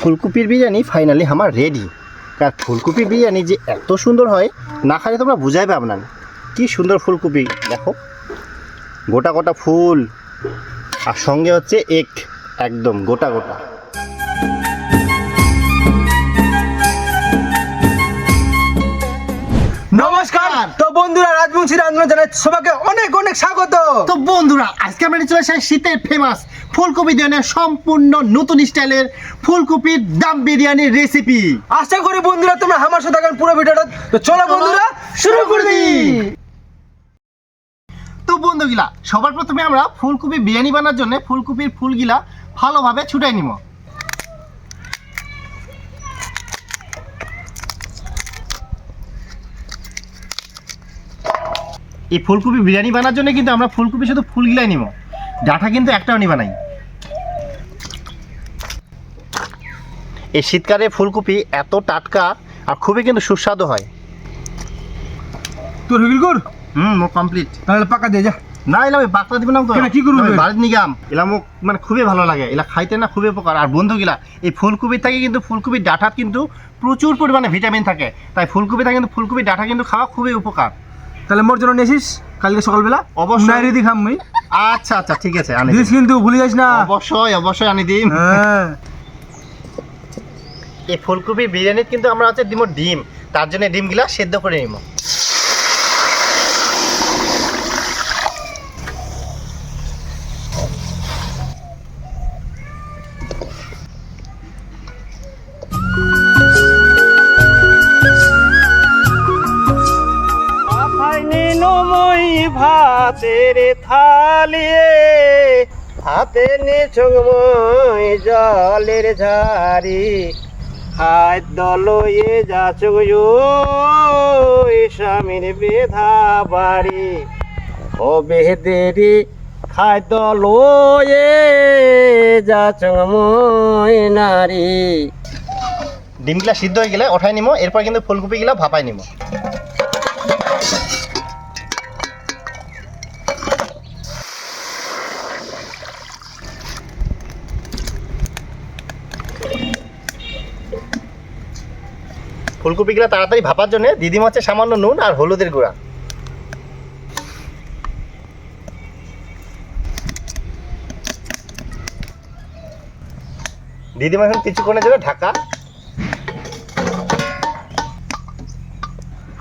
ফুলকপির বিরিয়ানি ফাইনালি আমার রেডি আর ফুলকপি বিরিয়ানি যে এত সুন্দর হয়, না খালে তোমরা বুঝাই পাবে না কি সুন্দর ফুলকপি, দেখো। গোটা গোটা ফুল। আর সঙ্গে হচ্ছে এক একদম গোটা গোটা। নমস্কার তো বন্ধুরা রাজবংশী জানাই সবাইকে অনেক অনেক স্বাগত। তো বন্ধুরা আজকে আমরা চলে আসি শীতের ফেমাস ফুলকপি বিরিয়ানির সম্পূর্ণ নতুন স্টাইলের ফুলকপির দাম বিরিয়ানির রেসিপি আশা করি বন্ধুরা তোমরা আমার সাথে এখন পুরো ভিডিওটা। তো চলো বন্ধুরা শুরু করে দিই। তো বন্ধুগুলা সবার প্রথমে আমরা ফুলকপি বিরিয়ানি বানার জন্য ফুলকপির ফুলগুলা ভালোভাবে ছুটাই নিব। এই ফুলকপি বিরিয়ানি বানার জন্য কিন্তু আমরা ফুলকপি শুধু ফুলগুলাই নিব। ডাঁটা কিন্তু একটাও নিবা নাই। এই শীতকালে ফুলকপি এত টাটকা আর খুবই কিন্তু সুস্বাদু হয়। তোর হিগিল কর হুম মো কমপ্লিট তাহলে পাকা দিয়ে যা। না এলাম বাকলা দিবেন না তো। কি করব? আমি এবার? বাড়িতে নিগাম এলা মোক মানে খুবই ভালো লাগে। এলা খাইতে না খুবই উপকার। আর বন্ধুগুলা এই ফুলকপির থেকে কিন্তু ফুলকপির ডাঁটাত কিন্তু প্রচুর পরিমাণে ভিটামিন থাকে। তাই ফুলকপি থেকে কিন্তু ফুলকপির ডাঁটা কিন্তু খাওয়া খুবই উপকার। তাহলে মোর জন্য নেছিস কালকে সকালবেলা? অবশ্যই। নাই দি খাম মুই আচ্ছা আচ্ছা ঠিক আছে আনি দিস কিন্তু ভুলে যাস না। অবশ্যই অবশ্যই আনি দিম হ্যাঁ। এই ফুলকপি বিরিয়ানি কিন্তু আমরা আছে দিব ডিম। তার জন্য ডিমগুলা সেদ্ধ করে নিব। ভাতের থালিয়ে হাতে নিচুময় জলের ঝাড়ি। খাদ্য লয়ে যাচুক স্বামীর বেধা বাড়ি। ও বেদেরি খাদ্য লয়ে যাচুক মই নারী। ডিমগুলা সিদ্ধ হয়ে গেলে ওঠাই নিব এরপর কিন্তু ফুলকপিগুলা ভাপাই নিব ফুলকপিগুলা তাড়াতাড়ি ভাপার জন্য দিদিম হচ্ছে সামান্য নুন আর হলুদের গুঁড়া। দিদিমা এখন কিছুক্ষণের জন্য ঢাকা।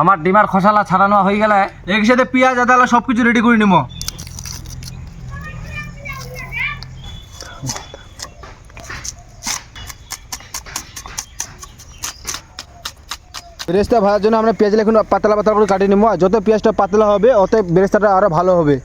আমার ডিমার খসালা ছাড়ানো হয়ে গেলে একসাথে পেঁয়াজ, আদা সব কিছু রেডি করে নিব বেরেস্তা ভাজার জন্য আমরা পেঁয়াজ এখন পাতলা পাতলা করে কাটিয়ে নেব। আর যত পেঁয়াজটা পাতলা হবে, অত বেরেস্তাটা আরও ভালো হবে।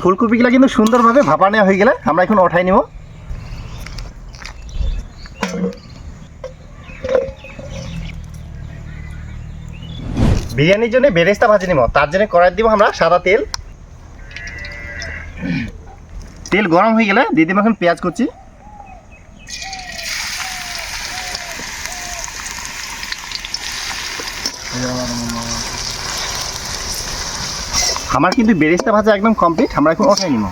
ফুলকপিগুলা কিন্তু সুন্দরভাবে ভাপা নেওয়া হয়ে গেলে আমরা এখন ওঠাই নিব। বিরিয়ানির জন্য বেরেস্তা ভাজি নিব। তার জন্য কড়াই দিব আমরা সাদা তেল। তেল গরম হয়ে গেলে দিয়ে দিব এখন পেঁয়াজ করছি আমার কিন্তু বেরেস্তা ভাজা একদম কমপ্লিট আমরা এখন ওঠাই নিব।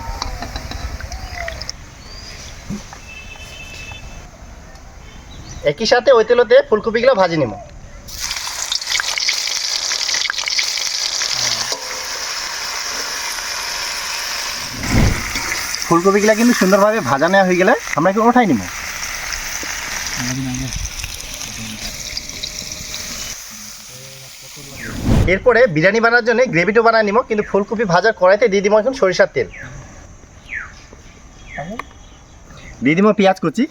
একই সাথে ওই তেলতে ফুলকপিগুলো ভাজি নিব। ফুলকপিগুলো কিন্তু সুন্দরভাবে ভাজা নেওয়া হয়ে গেলে আমরা একটু ওঠাই নিব। এরপরে বিরিয়ানি বানানোর জন্য গ্রেভিটা বানিয়ে নিব, কিন্তু ফুলকপি ভাজার কড়াইতে দিয়ে দিব এখন সরিষার তেল। দিয়ে দিব পেঁয়াজ কুচি।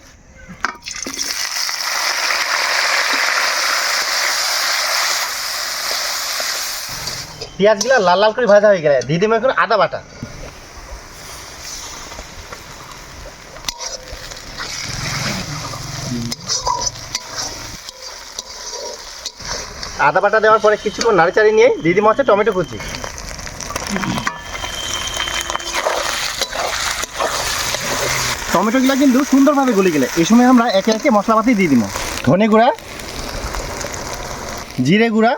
পেঁয়াজগুলো লাল লাল করে ভাজা হয়ে গেলে দিয়ে দিব এখন আদা বাটা। আদা বাটা দেওয়ার পরে কিছুক্ষণ নাড়িচাড়ি নিয়ে দিব হচ্ছে টমেটো কুচি। টমেটোগুলো কিন্তু সুন্দরভাবে গলে গেলে। এই সময় আমরা একে একে মশলাপাতি দিয়ে দিব। ধনে গুঁড়া, জিরে গুঁড়া,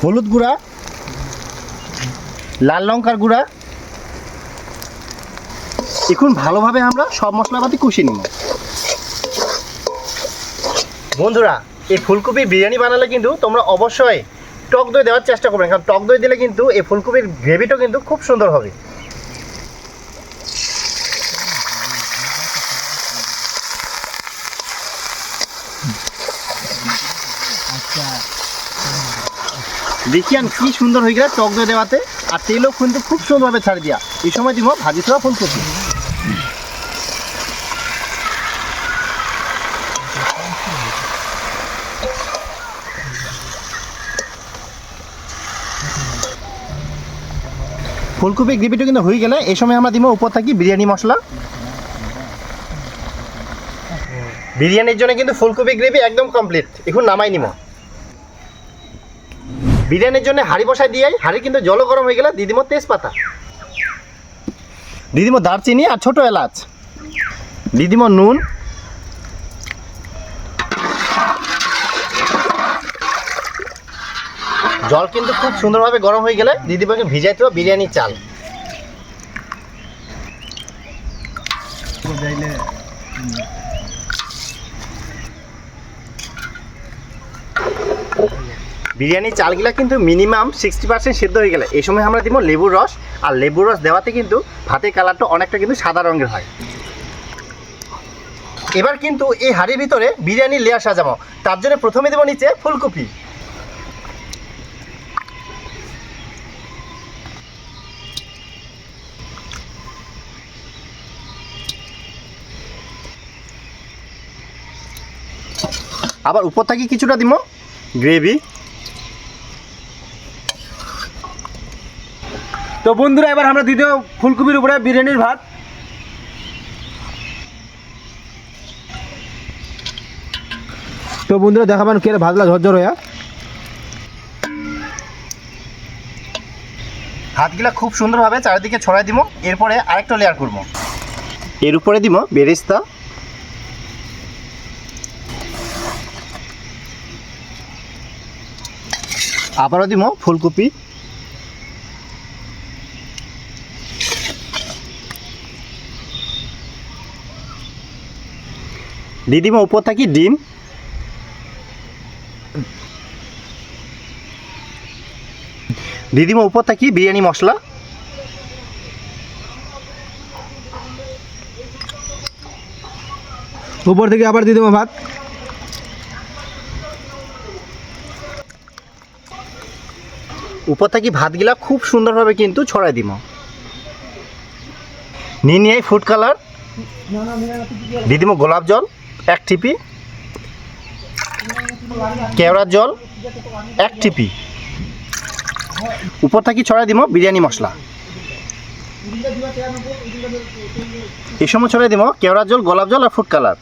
হলুদ গুঁড়া, লাল লঙ্কার গুঁড়া। এখন ভালোভাবে আমরা সব মশলাপাতি কষিয়ে নিব। বন্ধুরা, এই ফুলকপির বিরিয়ানি বানালে কিন্তু তোমরা অবশ্যই টক দই দেওয়ার চেষ্টা করবেন কারণ টক দই দিলে কিন্তু এই ফুলকপির গ্রেভিটাও কিন্তু খুব সুন্দর হবে। দেখিয়ান কি সুন্দর হয়ে গেলে টক দই দেওয়াতে। আর তেলও কিন্তু খুব সুন্দরভাবে ছাড়ি দিয়া। এই সময় দিব ভাজি থাকা ফুলকপি। ফুলকপি গ্রেভিটা কিন্তু হয়ে গেলে এই সময় আমরা দিব উপর থাকি বিরিয়ানি মশলা। বিরিয়ানির জন্য কিন্তু ফুলকপি গ্রেভি একদম কমপ্লিট এখন নামাই নিব। বিরিয়ানির জন্য হাঁড়ি বসাই দিয়াই, হাঁড়ি কিন্তু জল গরম হয়ে গেলে দিদিমো তেজপাতা। দিদিমো দারচিনি আর ছোট এলাচ। দিদিমো নুন জল কিন্তু খুব সুন্দরভাবে গরম হয়ে গেলে দিদিমাকে ভিজাইতে হবে বিরিয়ানির চাল। বিরিয়ানির চালগুলা কিন্তু মিনিমাম সিক্সটি পার্সেন্ট সিদ্ধ হয়ে গেলে। এই সময় আমরা দিব লেবুর রস, আর লেবুর রস দেওয়াতে কিন্তু ভাতের কালারটা অনেকটা কিন্তু সাদা রঙের হয়। এবার কিন্তু এই হাঁড়ির ভিতরে বিরিয়ানির লেয়ার সাজাবো। তার জন্য প্রথমে দেবো নিচে ফুলকপি। আবার উপর থেকে কিছুটা দিব গ্রেভি। তো বন্ধুরা, এবার আমরা দ্বিতীয় ফুলকপির উপরে বিরিয়ানির ভাত। তো বন্ধুরা দেখাবেন কে ভাতলা ঝরঝর, হয়ে। হাতগুলা খুব সুন্দরভাবে চারিদিকে ছড়াই দিব এরপরে আরেকটা লেয়ার করব। এর উপরে দিব বেরেস্তা। আবারও দিব ফুলকপি। দিয়ে দিব উপর থাকি ডিম। দিয়ে দিব উপর থাকি বিরিয়ানি মশলা। উপর থেকে আবার দিয়ে দেবো ভাত। উপর থাকি ভাতগুলা খুব সুন্দরভাবে কিন্তু ছড়াই দিব। নিয়ে নিয়ে ফুড কালার দিয়ে দিব গোলাপ জল, এক টিপি। কেওড়ার জল, এক টিপি। উপর থাকি ছড়াই দিব বিরিয়ানি মশলা। এই সময় ছড়াই দিব কেওড়ার জল, গোলাপ জল আর ফুড কালার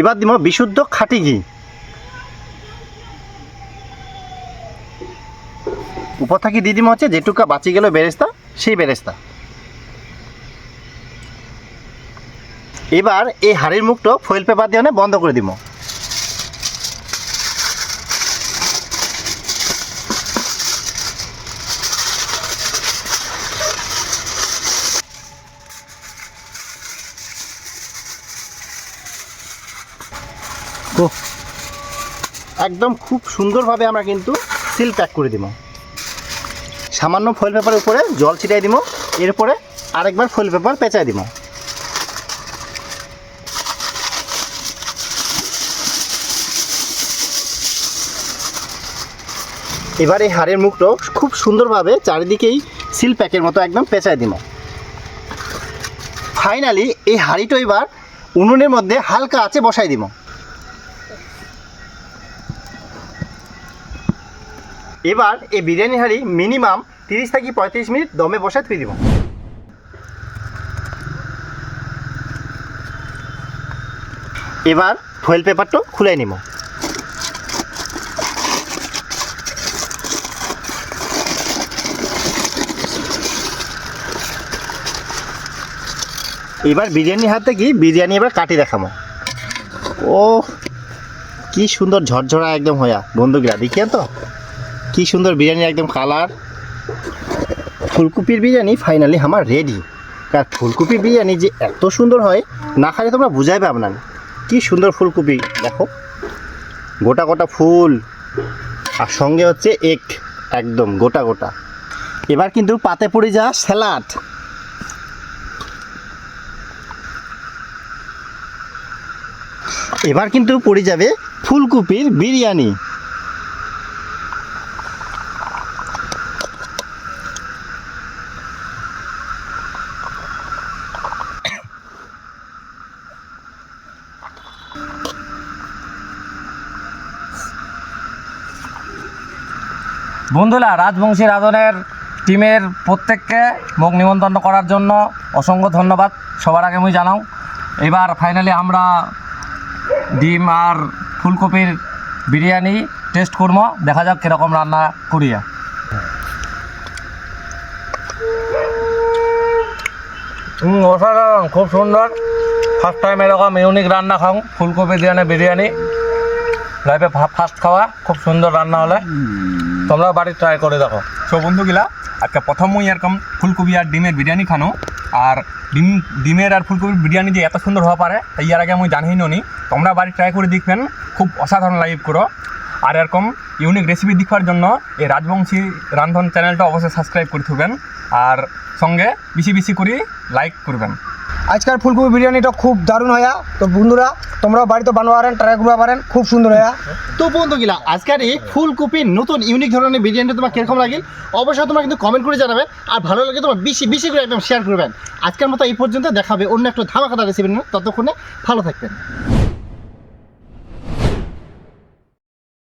এবার দিব বিশুদ্ধ খাটি ঘি। উপর থাকি দিয়ে দিব হচ্ছে যেটুকা বাঁচি গেল বেরেস্তা, সেই বেরেস্তা। এবার এই হাড়ির মুখটা ফয়েল পেপার দিয়ে বন্ধ করে দিব। একদম খুব সুন্দরভাবে আমরা কিন্তু সিল প্যাক করে দিব। সামান্য ফয়েল পেপারের উপরে জল ছিটাই দিব, এরপরে আরেকবার ফয়েল পেপার পেঁচাই দিব। এবার এই হাড়ের মুখটা খুব সুন্দরভাবে চারিদিকেই সিল প্যাকের মতো একদম পেঁচাই দিব। ফাইনালি এই হাঁড়িটা এবার উনুনের মধ্যে হালকা আছে বসাই দিব। এবার এই বিরিয়ানি হাঁড়ি মিনিমাম তিরিশ থেকে পঁয়ত্রিশ মিনিট দমে বসে থুই দিব। এবার ফয়েল পেপারটা খুলে নিব। এবার বিরিয়ানি হাতে কি বিরিয়ানি এবার কাটি দেখাবো। ও কি সুন্দর ঝরঝরা একদম হয়া। বন্ধুগুলা দেখিয়া তো? কি সুন্দর বিরিয়ানি, একদম কালার। ফুলকপির বিরিয়ানি ফাইনালি আমার রেডি আর ফুলকপির বিরিয়ানি যে এত সুন্দর হয়, না খাইলে তোমরা বুঝাই পাব না কি সুন্দর ফুলকপি, দেখো। গোটা গোটা ফুল। আর সঙ্গে হচ্ছে এক একদম গোটা গোটা। এবার কিন্তু পাতে পড়ে যা স্যালাড। এবার কিন্তু পড়ে যাবে ফুলকপির বিরিয়ানি। বন্ধুরা, রাজবংশী রাজনের টিমের প্রত্যেককে মুখ নিমন্ত্রণ করার জন্য অসংখ্য ধন্যবাদ। সবার আগে আমি জানাও, এবার ফাইনালি আমরা ডিম আর ফুলকপির বিরিয়ানি টেস্ট করব। দেখা যাক কীরকম রান্না করিয়া হুম অসাধারণ, খুব সুন্দর। ফার্স্ট টাইম এরকম ইউনিক রান্না খাও, ফুলকপি দিয়ে বিরিয়ানি। লাইফে ফার্স্ট খাওয়া, খুব সুন্দর রান্না হলে। তোমরা বাড়ি ট্রাই করে দেখো। সো বন্ধুগুলা, আজকে প্রথম মুই এরকম ফুলকপি আর ডিমের বিরিয়ানি খানো। আর ডিম, ডিমের আর ফুলকপির বিরিয়ানি যে এত সুন্দর হওয়া পারে, তাই এর আগে আমি জানি নি তোমরা বাড়ি ট্রাই করে দেখবেন, খুব অসাধারণ লাইভ করো। আর এরকম ইউনিক রেসিপি দেখার জন্য এই রাজবংশী রান্ধন চ্যানেলটা অবশ্যই সাবস্ক্রাইব করে থাকবেন। আর সঙ্গে বেশি বেশি করে লাইক করবেন। আজকাল ফুলকপি বিরিয়ানিটা খুব দারুণ হয়া তো বন্ধুরা, তোমরাও বাড়িতে বানোয়ারেন ট্রাই করবা পারেন, খুব সুন্দর হয়া তো বন্ধুগুলা আজকের এই ফুলকপির নতুন ইউনিক ধরনের বিরিয়ানিটা তোমার কীরকম লাগিল? অবশ্যই তোমরা কিন্তু কমেন্ট করে জানাবে, আর ভালো লাগে তোমার বেশি বেশি করে একদম শেয়ার করবেন। আজকের মতো এই পর্যন্ত, দেখাবে অন্য একটা ধামাকাদার রেসিপি ততক্ষণে ভালো থাকবেন।